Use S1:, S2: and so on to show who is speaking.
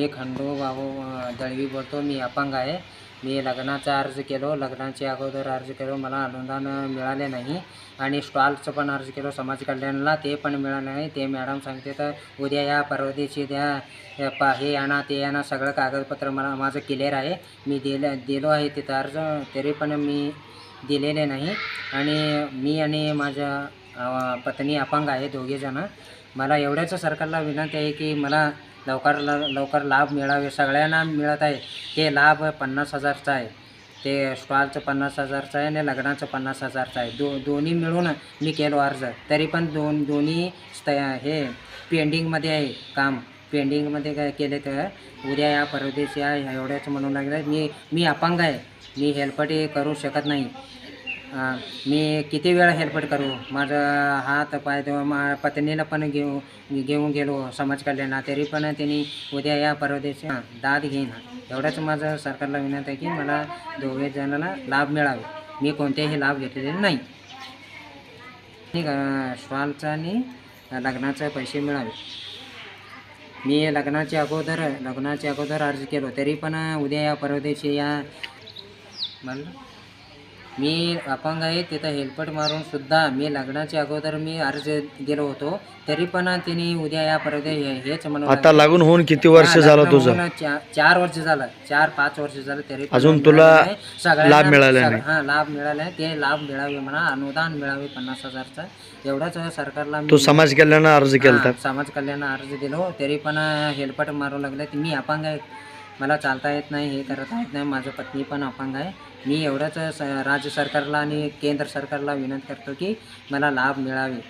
S1: मी खंडू बाबू दळवी बोलतो. मी अपंग आहे. मी लग्नाचा अर्ज केलो. लग्नाच्या अगोदर अर्ज केलो. मला अनुदान मिळाले नाही आणि स्टॉलचं पण अर्ज केलो. समाज कल्याणला ते पण मिळालं नाही. ते मॅडम सांगते तर उद्या या परवा द्या. पा हे आणा ते आणा. सगळं कागदपत्र मला माझं क्लिअर आहे. मी दिलं दिलो आहे तिथं अर्ज. तरी पण मी दिलेले नाही. आणि मी आणि माझ्या पत्नी अपंग आहे दोघेजणं मला एवढ्याच सरकारला विनंती आहे की मला लवकर ल- लवकर लाभ मिळावे. सगळ्यांना मिळत आहे. ते लाभ पन्नास हजारचा आहे. ते स्टॉलचं पन्नास हजारचं आहे आणि लग्नाचं पन्नास हजारचं आहे. दो दोन्ही मिळून मी केलो अर्ज. तरी पण दोन दोन्ही हे पेंडिंगमध्ये आहे काम. पेंडिंगमध्ये काय केले तर उद्या या परदेशी या एवढ्याच म्हणू लागलं. मी मी अपंग आहे. मी हेल्पटी करू शकत नाही. मी किती वेळा हेल्पट करू? माझं हात पाय तेव्हा मा पत्नीला पण घेऊ घेऊन गेलो समाज कल्याणा तरी पण त्यांनी उद्या या परदेशी हां, दाद घेईन. एवढंच माझं सरकारला विनंती आहे की मला दोघे जणांना लाभ मिळावे. मी कोणतेही लाभ घेतलेले नाही. आणि आणि लग्नाचे पैसे मिळावे. मी लग्नाच्या अगोदर लग्नाच्या अगोदर अर्ज केलो. तरी पण उद्या या परदेशी या म्हणलं मी अपंग आहे तिथं हेल्पट मारून सुद्धा मी लग्नाच्या अगोदर मी अर्ज गेलो होतो तरी पण तिने उद्या या परदेश हेच म्हणून
S2: आता लागून होऊन किती वर्ष झालं तुझं?
S1: चार वर्ष झालं चार पाच वर्ष झालं तरी
S2: अजून तुला लाभ मिळाला नाही.
S1: हा लाभ मिळाला आहे. ते लाभ मिळावे म्हणा अनुदान मिळावे पन्नास हजारचं. एवढंच सरकारला
S2: तू समाज कल्याण अर्ज केलता?
S1: हा, समाज कल्याण अर्ज दिलो तरी पण हेल्पट मारू लागले. मी अपंग आहे. मला चालता येत नाही हे करता येत नाही माझं पत्नी पण अपंग आहे. मी एवढंच स राज्य सरकारला आणि केंद्र सरकारला विनंती करतो की मला लाभ मिळावे.